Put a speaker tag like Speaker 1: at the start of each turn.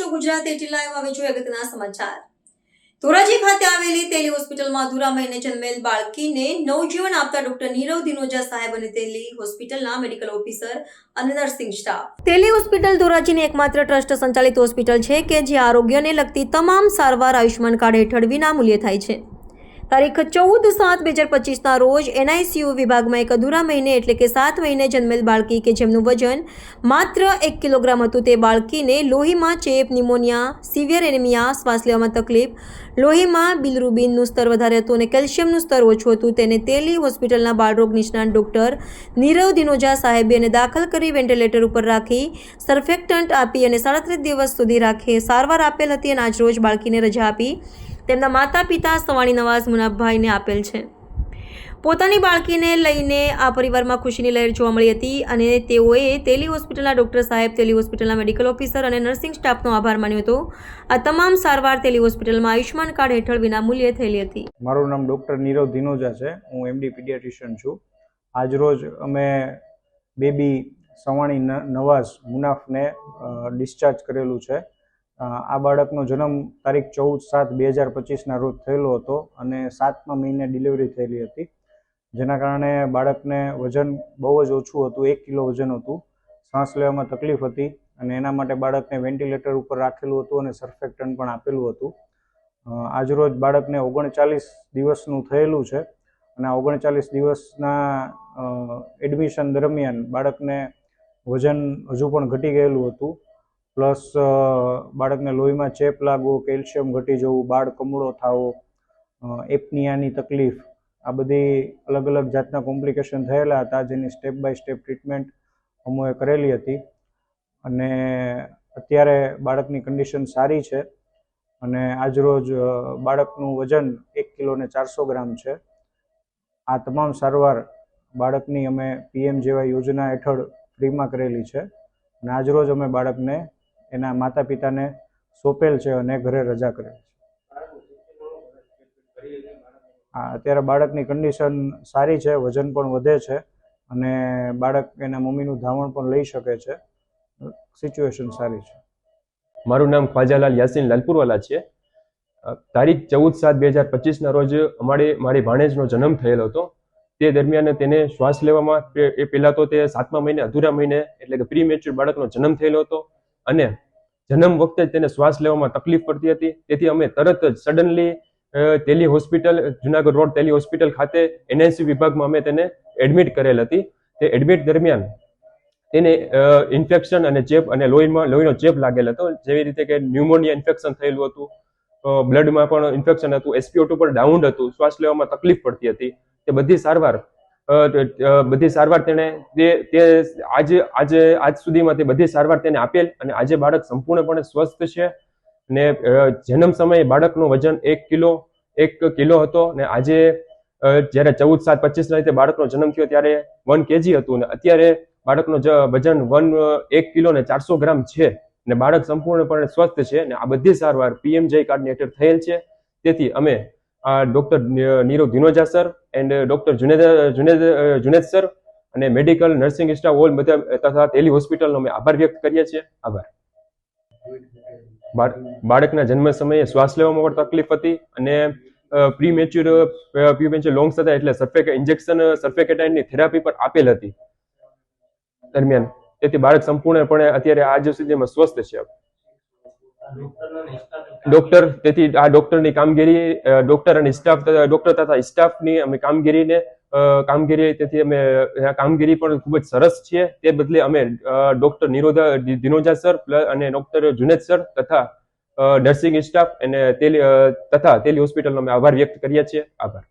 Speaker 1: છો Gujarat at live હવે જોઈએ અગત્યના સમાચાર. ધોરાજી ખાતે આવેલી તેલી હોસ્પિટલમાં અધૂરા મહિને જન્મેલ બાળકીને નવજીવન આપતા ડોક્ટર નીરવ દિનોજા સાહેબ અને તેલી હોસ્પિટલના મેડિકલ ઓફિસર અને નર્સિંગ સ્ટાફ. તેલી હોસ્પિટલ ધોરાજીની એકમાત્ર ટ્રસ્ટ સંચાલિત હોસ્પિટલ છે કે જે આરોગ્યને લગતી તમામ સારવાર આયુષ્યમાન કાર્ડ હેઠળ વિનામૂલ્યે થાય છે. તારીખ ચૌદ સાત બે હજાર પચીસના રોજ એનઆઈસીયુ વિભાગમાં એક અધૂરા મહિને એટલે કે સાત મહિને જન્મેલ બાળકી કે જેમનું વજન માત્ર એક કિલોગ્રામ હતું તે બાળકીને લોહીમાં ચેપ નિમોનિયા સિવિયર એનિમિયા શ્વાસ લેવામાં તકલીફ, લોહીમાં બિલરુબિનનું સ્તર વધારે હતું અને કેલ્શિયમનું સ્તર ઓછું હતું. તેને તેલી હોસ્પિટલના બાળરોગ નિષ્ણાત ડોક્ટર નીરવ દિનોજા સાહેબે એને દાખલ કરી વેન્ટિલેટર ઉપર રાખી, સરફેક્ટન્ટ આપી અને સાડત્રીસ દિવસ સુધી રાખી સારવાર આપેલ હતી અને આજરોજ બાળકીને રજા આપી. તેમના માતા પિતા સવાણી નવાઝ મુનાફભાઈને આપેલ છે. પોતાની બાળકીને લઈને આ પરિવારમાં ખુશીની લહેર જોવા મળી હતી અને તેઓએ તેલી હોસ્પિટલના ડૉક્ટર સાહેબ, તેલી હોસ્પિટલના મેડિકલ ઓફિસર અને નર્સિંગ સ્ટાફનો આભાર માન્યો હતો. આ તમામ સારવાર તેલી હોસ્પિટલમાં આયુષ્માન કાર્ડ હેઠળ વિનામૂલ્યે થયેલી હતી.
Speaker 2: મારું નામ ડૉક્ટર નીરવ ધીનોજા છે. હું એમડી પીડિયાટ્રિશિયન છું. આજરોજ અમે બેબી સવાણી નવાઝ મુનાફને ડિસ્ચાર્જ કરેલું છે. આ બાળકનો જન્મ તારીખ ચૌદ સાત બે હજાર પચીસના રોજ થયેલો હતો અને સાતમા મહિને ડિલિવરી થયેલી હતી. જેના કારણે બાળકને વજન બહુ જ ઓછું હતું, એક કિલો વજન હતું. શ્વાસ લેવામાં તકલીફ હતી અને એના માટે બાળકને વેન્ટિલેટર ઉપર રાખેલું હતું અને સરફેક્ટન પણ આપેલું હતું. આજરોજ બાળકને ઓગણચાલીસ દિવસનું થયેલું છે અને ઓગણચાલીસ દિવસના એડમિશન દરમિયાન બાળકને વજન હજુ પણ ઘટી ગયેલું હતું. પ્લસ બાળકને લોહીમાં ચેપ લાગવો, કેલ્શિયમ ઘટી જવું, બાળ કમળો થવો એપનિયાની તકલીફ, આ બધી અલગ અલગ જાતના કોમ્પ્લિકેશન થયેલા હતા જેની સ્ટેપ બાય સ્ટેપ ટ્રીટમેન્ટ અમોએ કરેલી હતી. અને અત્યારે બાળકની કન્ડિશન સારી છે અને આજરોજ બાળકનું વજન એક કિલો ને ચારસો ગ્રામ છે. આ તમામ સારવાર બાળકની અમે પીએમ જેવા યોજના હેઠળ ફ્રીમાં કરેલી છે અને આજરોજ અમે બાળકને એના માતા પિતાને સોંપેલ છે અને ઘરે રજા કરેલ છે. હા, અત્યારે બાળકની કન્ડિશન સારી છે, વજન પણ વધે છે અને બાળક એના મમ્મીનું ધાવણ પણ લઈ શકે છે. સિચ્યુએશન સારી છે.
Speaker 3: મારું નામ ખ્વાજાલાલ યાસીન લાલપુરવાલા છે. તારીખ ચૌદ સાત બે હજાર પચીસના રોજ અમારે, મારી ભાણેજનો જન્મ થયેલો હતો. તે દરમિયાન તેને શ્વાસ લેવામાં એ પહેલાં તો તે સાતમા મહિને, અધૂરા મહિને એટલે કે પ્રી મેચ્યોર બાળકનો જન્મ થયેલો હતો. અને જન્મ વખતે તેને શ્વાસ લેવામાં તકલીફ પડતી હતી. તેથી અમે તરત જ suddenly Teli hospital Junagadh road Teli hospital ખાતે એનઆઈસી વિભાગમાં અમે તેને એડમિટ કરેલ હતી. તે એડમિટ દરમિયાન તેને ઇન્ફેક્શન અને ચેપ અને લોહીમાં, લોહીનો ચેપ લાગેલ હતો. જેવી રીતે કે ન્યુમોનિયા ઇન્ફેક્શન થયેલું હતું. બ્લડમાં પણ ઇન્ફેક્શન હતું. એસપીઓ ટુ પર ડાઉન હતું. શ્વાસ લેવામાં તકલીફ પડતી હતી. તે બધી સારવાર બધી સારવાર તેણે તે તે આજે આજે, આજ સુધીમાં તે બધી સારવાર તેને આપેલ અને આજે બાળક સંપૂર્ણપણે સ્વસ્થ છે ને જન્મ સમયે બાળકનું વજન એક કિલો એક કિલો હતો ને આજે જ્યારે ચૌદ સાત પચીસના રીતે બાળકનો જન્મ થયો ત્યારે વન કેજી હતું ને અત્યારે બાળકનું વજન વન, એક કિલો ને ચારસો ગ્રામ છે ને બાળક સંપૂર્ણપણે સ્વસ્થ છે ને આ બધી સારવાર પીએમ જય કાર્ડની હેઠળ થયેલ છે. તેથી અમે doctor Nirav Dinoja sir and doctor Junaid Junaid sir અને મેડિકલ નર્સિંગ સ્ટાફ ઓલ બધા તથા તેલી હોસ્પિટલનો અમે આભાર વ્યક્ત કરીએ છીએ. આભાર. બાળ- બાળકના જન્મ સમયે શ્વાસ લેવામાં પણ તકલીફ હતી અને premature pre mature lungs હતા એટલે સર્ફેક ઇન્જેક્શન સર્ફેકેટાઇનની થેરાપી પણ આપેલ હતી. દરમિયાન. તેથી બાળક સંપૂર્ણપણે અત્યારે આજ સુધીમાં સ્વસ્થ છે. ડોક્ટર તેથી આ ડોક્ટરની કામગીરી ડોક્ટર અને સ્ટાફ ડોક્ટર તથા સ્ટાફની અમે કામગીરીને કામગીરી, તેથી અમે કામગીરી પણ ખૂબ જ સરસ છે. તે બદલે અમે ડોક્ટર નિરોધા દિનોજા સર અને ડોક્ટર જુનેદ સર તથા નર્સિંગ સ્ટાફ અને તેલી તથા તેલી હોસ્પિટલનો અમે આભાર વ્યક્ત કરીએ છીએ. આભાર.